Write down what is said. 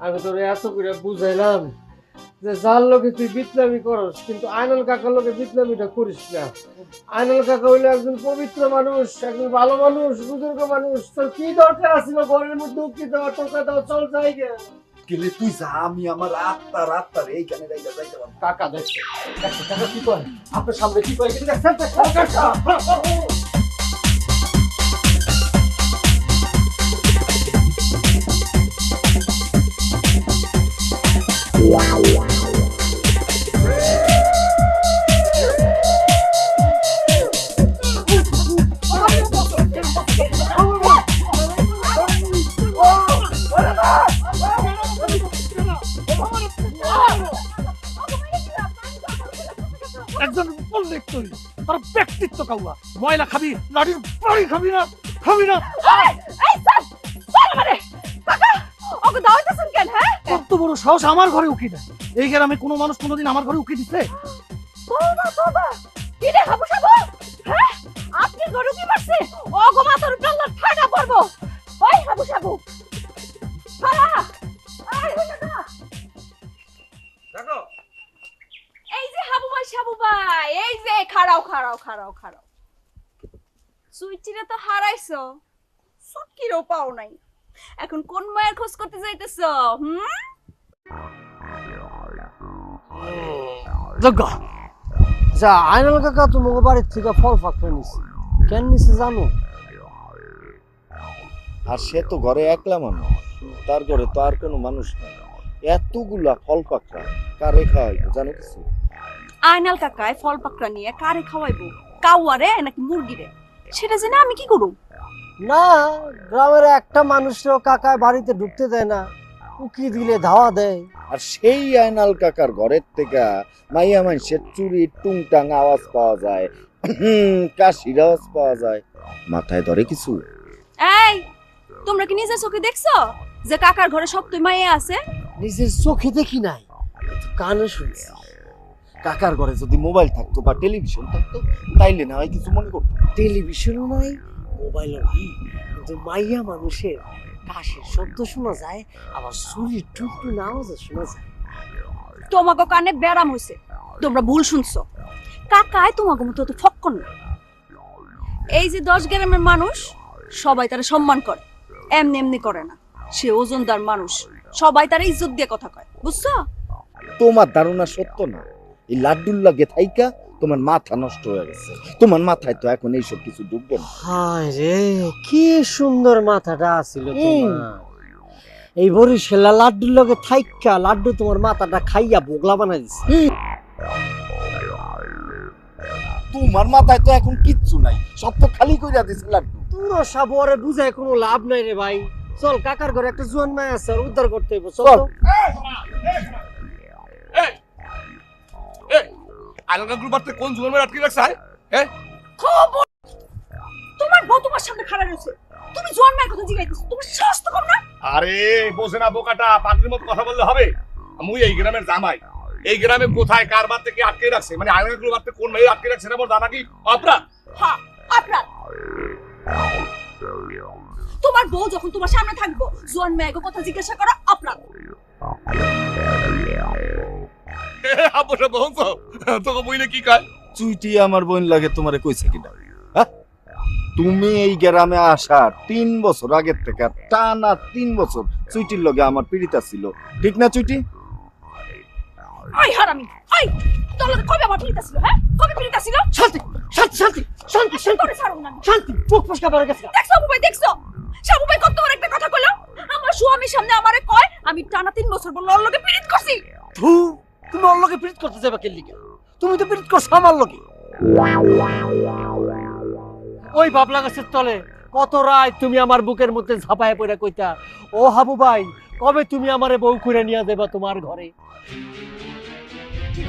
আমি এত করে বুঝাইলাম যে যার লোকে তুই বিপ্লবী করস কিন্তু কাকার করিস না আইনাল কাকা হইল একজন পবিত্র মানুষ একজন ভালো মানুষ বুজুর্গ মানুষ তোর কি দরকার আছিল ঘরের মধ্যে তুই আমি আমার পারব কাকা দেখছে কি আপনার সামনে কি করে দেখছেন তার ব্যক্তিত্ব কাউয়া ময়লা খাবি লাঠির বাড়ি খাবি না খাবি না। হ্যাঁ? কত বড় সাহস আমার ঘরে উকি দেয়। এই গ্রামে কোনো মানুষ কোনোদিন আমার ঘরে উকি দিচ্ছে সাবু? হ্যাঁ? আপনি গরু কি মারছে? উপর আল্লাহ ঠাডা পড়ব। ওই হাবু সাবু সাবু ভাই এই যে খাড়াও খাড়াও খাড়াও খাড়াও। সুইচিরে তো হারাইছো। সকিরও পাও নাই। এখন কোন মায়ের খোঁজ করতে যাইতেছো হুম? আচ্ছা আইনাল কাকা তোমাকে বাড়ির থেকে ফল নিছে। কেন নিছে জানো? আর সে তো ঘরে একলা মানুষ। তার ঘরে তো আর কোনো মানুষ নেই। এতগুলা ফল পাকড়া কারে খাওয়াইবো জানো কিছু? আয়নাল কাকায় ফল পাকড়া নিয়ে কারে খাওয়াইবো? কাউয়ারে নাকি মুরগিরে? সেটা জেনে আমি কি করব না গ্রামের একটা মানুষও কাকায় বাড়িতে ঢুকতে দেয় না। উকি দিলে ধাওয়া দেয়। আর সেই আয়নাল কাকার ঘরের থেকে মাইয়া মানুষের চুরি টুংটাং আওয়াজ পাওয়া যায় কাশির আওয়াজ পাওয়া যায়। মাথায় ধরে কিছু? এই তোমরা কি নিজের চোখে দেখছ যে কাকার ঘরে সপ্তই মাইয়া আছে? নিজের চোখে দেখি নাই কানে শুনছি। কাকার ঘরে যদি মোবাইল থাকতো বা টেলিভিশন থাকতো তাইলে না হয় কিছু মনে করতো। টেলিভিশনও নাই মোবাইলও নাই। কিন্তু মাইয়া মানুষের কাশির শব্দ শোনা যায় আবার চুরির টুকটু আওয়াজও শোনা যায়। তোমাকে কানে ব্যারাম হইছে। তোমরা ভুল শুনছো। কাকায় তোমাকে মতো তো ফক্কর না। এই যে দশ গ্রামের মানুষ সবাই তারা সম্মান করে। এমনি এমনি করে না। সে ওজনদার মানুষ। সবাই তারা ইজ্জত দিয়ে কথা কয়। বুঝছ? তোমার ধারণা সত্য না? এই লাড্ডুর লাগে থাইকা তোমার মাথা নষ্ট হয়ে গেছে। তোমার মাথায় তো এখন এইসব কিছু ঢুকবে না। হায় রে কি সুন্দর মাথাটা আছিল। তোমার। এই বরিশালা লাড্ডুর লগে থাইকা লাড্ডু তোমার মাথাটা খাইয়া বোগলা বানাই দিছে। তোমার মাথায় তো এখন কিচ্ছু নাই সব তো খালি কইরা দিছে লাড্ডু। পুরো সাবরে বুঝায় কোনো লাভ নাই রে ভাই। চল কাকার ঘরে একটা জোয়ান মায় আছে উদ্ধার করতে হইব চল আলাদা গ্রুপ আটকে কোন জুয়ান আটকে রাখছে হ্যাঁ? খবর তোমার বউ তোমার সামনে খাড়া রয়েছে। তুমি জোয়ান মায়ের কথা জিগাইতেছো তোমার সাহস তো কম না? আরে বোঝে না বোকাটা পাগলির মতো কথা বললে হবে? মুই এই গ্রামের জামাই। এই গ্রামে কোথায় কার বাদ থেকে আটকে রাখছে? মানে আলাদা গ্রুপ আটকে কোন মেয়ে আটকে রাখছে না বল জানা কি? অপরাধ? হ্যাঁ আপনার তোমার বউ যখন তোমার সামনে থাকব জোয়ান মায়ের কথা জিজ্ঞাসা করা আপনার আপসা বহনছ তোকে বইলে কি কয়? চুইটি আমার বোন লাগে তোমারে কইছে কিনা? হ্যাঁ? তুমি এই গ্রামে আসার তিন বছর আগের থেকে টানা তিন বছর চুইটির লগে আমার পীড়িতা ছিল ঠিক না চুইটি? আই হারামি আই তোর লগে কবে আমার পিড়িতা ছিল হ্যাঁ? কবে পিড়িতা ছিল শান্তি শান্তি শান্তি শান্তি শান্তি। করে ছাড়ুন না। শান্তি মুখ ফসকা পড়ে গেছে। দেখছ ভাই কত একটা কথা কইলো? আমার স্বামীর সামনে আমারে কয় আমি টানা তিন বছর বল ওর লগে পিড়িত করছি। তুমি ওর লগে প্রীত করতে যাবে কেন লিগা? তুমি তো প্রীত করছ আমার লগে। ওই বাবলা গাছের তলে কত রায় তুমি আমার বুকের মধ্যে ঝাপায় পড়ে কইতা ও হাবু ভাই কবে তুমি আমারে বউ করে নিয়ে দেবা তোমার ঘরে? কি